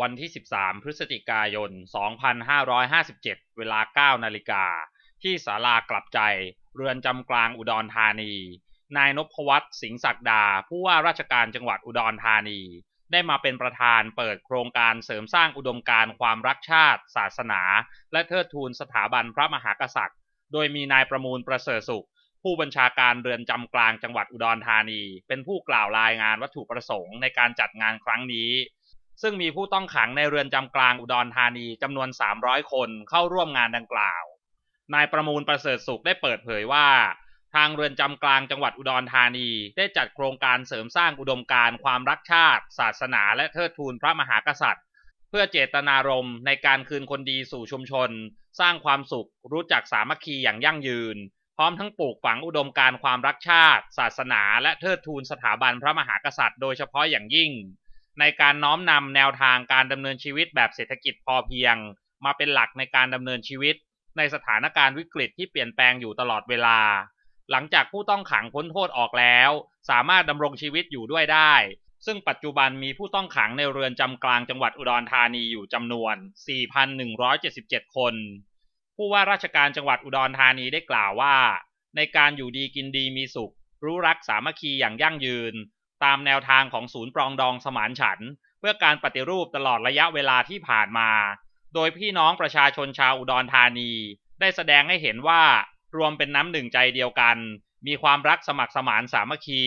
วันที่ 13 พฤศจิกายน 2557 เวลา 9 นาฬิกา ที่ศาลากลับใจ เรือนจำกลางอุดรธานี นายนพวัฒน์สิงห์ศักดา ผู้ว่าราชการจังหวัดอุดรธานี ได้มาเป็นประธานเปิดโครงการเสริมสร้างอุดมการณ์ความรักชาติ ศาสนา และเทิดทูนสถาบันพระมหากษัตริย์ โดยมีนายประมูลประเสริฐสุข ผู้บัญชาการเรือนจำกลางจังหวัดอุดรธานี เป็นผู้กล่าวรายงานวัตถุประสงค์ในการจัดงานครั้งนี้ ซึ่งมีผู้ต้องขังในเรือนจำกลางอุดรธานีจำนวน 300 คนเข้าร่วมงานดังกล่าว นายประมูลประเสริฐสุขได้เปิดเผยว่า ทางเรือนจำกลางจังหวัดอุดรธานีได้จัดโครงการเสริมสร้างอุดมการณ์ความรักชาติ ศาสนา และเทิดทูนพระมหากษัตริย์ เพื่อเจตนารมณ์ในการคืนคนดีสู่ชุมชน สร้างความสุข รู้จักสามัคคีอย่างยั่งยืน พร้อมทั้งปลูกฝังอุดมการณ์ความรักชาติ ศาสนา และเทิดทูนสถาบันพระมหากษัตริย์ โดยเฉพาะอย่างยิ่ง ในการน้อมนำแนวทางการดำเนินชีวิตแบบเศรษฐกิจพอเพียง มาเป็นหลักในการดำเนินชีวิต ในสถานการณ์วิกฤตที่เปลี่ยนแปลงอยู่ตลอดเวลา หลังจากผู้ต้องขังพ้นโทษออกแล้ว สามารถดำรงชีวิตอยู่ด้วยได้ ซึ่งปัจจุบันมีผู้ต้องขังในเรือนจำกลางจังหวัดอุดรธานีอยู่จำนวน 4,177 คน ผู้ว่าราชการจังหวัดอุดรธานีได้กล่าวว่า ในการอยู่ดีกินดีมีสุข รู้รักสามัคคีอย่างยั่งยืน ตามแนวทางของศูนย์ปรองดองสมานฉันท์เพื่อการปฏิรูปตลอดระยะเวลาที่ผ่านมา โดยพี่น้องประชาชนชาวอุดรธานี ได้แสดงให้เห็นว่ารวมเป็นน้ำหนึ่งใจเดียวกัน มีความรักสมัครสมานสามัคคี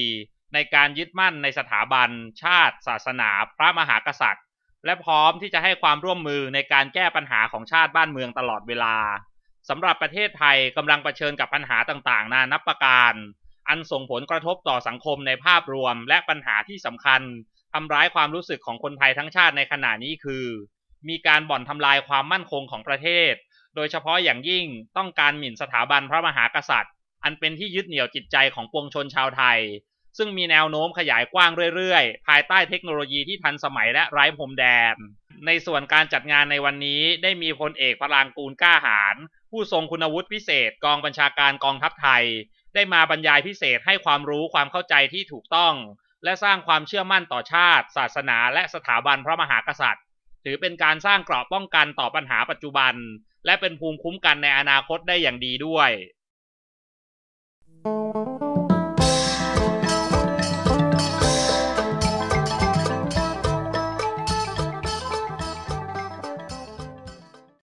ในการยึดมั่นในสถาบัน ชาติ ศาสนา พระมหากษัตริย์ และพร้อมที่จะให้ความร่วมมือในการแก้ปัญหาของชาติบ้านเมืองตลอดเวลาสำหรับประเทศไทยกำลังเผชิญกับปัญหาต่างๆ นานับประการ อันส่งผลกระทบต่อสังคมในภาพรวม และปัญหาที่สำคัญทำร้ายความรู้สึกของคนไทยทั้งชาติในขณะนี้คือ มีการบ่อนทำลายความมั่นคงของประเทศ โดยเฉพาะอย่างยิ่งต้องการหมิ่นสถาบันพระมหากษัตริย์ อันเป็นที่ยึดเหนี่ยวจิตใจของปวงชนชาวไทย ซึ่งมีแนวโน้มขยายกว้างเรื่อยๆ ภายใต้เทคโนโลยีที่ทันสมัยและไร้พรมแดน ในส่วนการจัดงานในวันนี้ได้มีพลเอกพลางกูลกล้าหาญผู้ทรงคุณวุฒิพิเศษ กองบัญชาการกองทัพไทย ได้มาบรรยายพิเศษให้ความรู้ความเข้าใจที่ถูกต้อง และสร้างความเชื่อมั่นต่อชาติ ศาสนา และสถาบันพระมหากษัตริย์ ถือเป็นการสร้างเกราะป้องกันต่อปัญหาปัจจุบัน และเป็นภูมิคุ้มกันในอนาคตได้อย่างดีด้วย